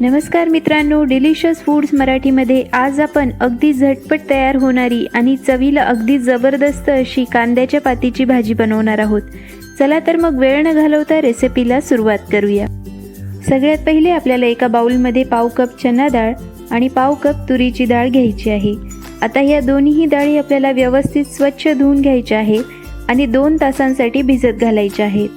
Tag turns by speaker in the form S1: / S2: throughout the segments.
S1: नमस्कार मित्रांनो delicious foods मराठीमध्ये आज आपण अगदी झटपट तयार होणारी आणि चवीला अगदी जबरदस्त अशी कांद्याच्या पातीची भाजी बनवणार आहोत. चला तर मग वेळ न घालवता रेसिपीला सुरुवात करूया. सगळ्यात पहिले आपल्याला एका बाउलमध्ये पाव कप चना डाळ आणि पाव कप तुरीची डाळ घ्यायची आहे. आता या दोन्हीही डाळी आपल्याला व्यवस्थित स्वच्छ धुवून घ्यायच्या आहे आणि दोन तासांसाठी भिजत घालायच्या आहेत.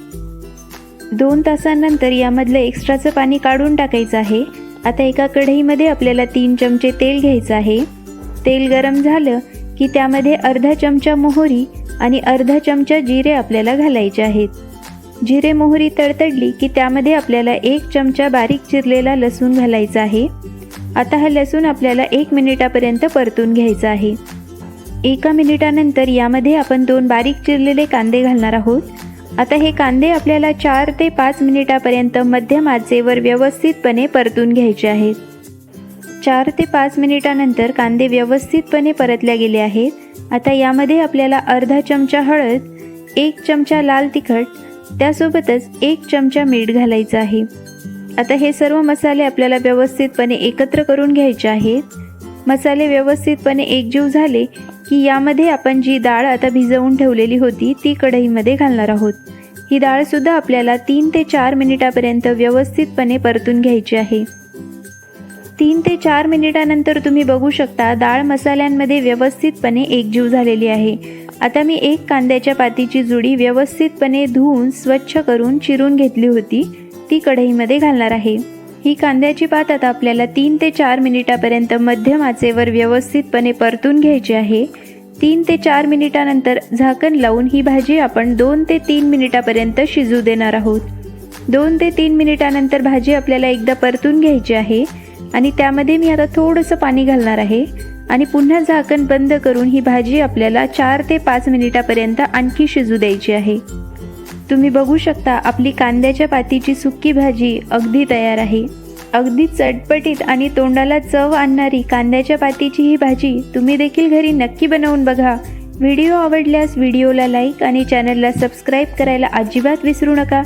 S1: दोन तासांनंतर यामधलं एक्स्ट्राचं पाणी काढून टाकायचं आहे. आता एका कढईमध्ये आपल्याला तीन चमचे तेल घ्यायचं आहे. तेल गरम झालं की त्यामध्ये अर्धा चमचा मोहरी आणि अर्धा चमचा जिरे आपल्याला घालायचे आहेत. जिरे मोहरी तडतडली की त्यामध्ये आपल्याला एक चमचा बारीक चिरलेला लसूण घालायचा आहे. आता हा लसूण आपल्याला एक मिनिटापर्यंत परतून घ्यायचा आहे. एका मिनिटानंतर यामध्ये आपण दोन बारीक चिरलेले कांदे घालणार आहोत. आता हे कांदे आपल्याला चार ते पाच मिनिटापर्यंत मध्यम आचेवर व्यवस्थितपणे परतून घ्यायचे आहेत. चार ते पाच मिनिटानंतर कांदे व्यवस्थितपणे परतल्या गेले आहेत. आता यामध्ये आपल्याला अर्धा चमचा हळद एक चमचा लाल तिखट त्यासोबतच एक चमचा मीठ घालायचं आहे. आता हे सर्व मसाले आपल्याला व्यवस्थितपणे एकत्र करून घ्यायचे आहेत. मसाले व्यवस्थितपणे एकजीव झाले की यामध्ये आपण जी डाळ आता भिजवून ठेवलेली होती ती कढईमध्ये घालणार आहोत. ही डाळसुद्धा आपल्याला तीन ते चार मिनिटापर्यंत व्यवस्थितपणे परतून घ्यायची आहे. तीन ते चार मिनिटानंतर तुम्ही बघू शकता डाळ मसाल्यांमध्ये व्यवस्थितपणे एकजीव झालेली आहे. आता मी एक कांद्याच्या पातीची जुडी व्यवस्थितपणे धुवून स्वच्छ करून चिरून घेतली होती ती कढईमध्ये घालणार आहे. ही कांद्याची पात आता आपल्याला तीन ते चार मिनिटापर्यंत मध्यम आचेवर व्यवस्थितपणे परतून घ्यायची आहे. तीन ते चार मिनिटानंतर झाकण लावून ही भाजी आपण दोन ते तीन मिनिटापर्यंत शिजू देणार आहोत. दोन ते तीन मिनिटानंतर भाजी आपल्याला एकदा परतून घ्यायची आहे आणि त्यामध्ये मी आता थोडंसं पाणी घालणार आहे आणि पुन्हा झाकण बंद करून ही भाजी आपल्याला चार ते पाच मिनिटापर्यंत आणखी शिजू द्यायची आहे. तुम्ही बघू शकता आपली कांद्याच्या पातीची सुक्की भाजी अगदी तयार आहे. अगदी चटपटीत आणि तोंडाला चव आणणारी कांद्याच्या पातीची ही भाजी तुम्ही देखील घरी नक्की बनवून बघा. व्हिडिओ आवडल्यास व्हिडिओला लाईक आणि चॅनलला सबस्क्राईब करायला अजिबात विसरू नका.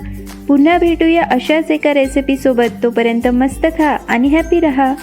S1: पुन्हा भेटूया अशाच एका रेसिपीसोबत तोपर्यंत मस्त खा आणि हॅपी रहा.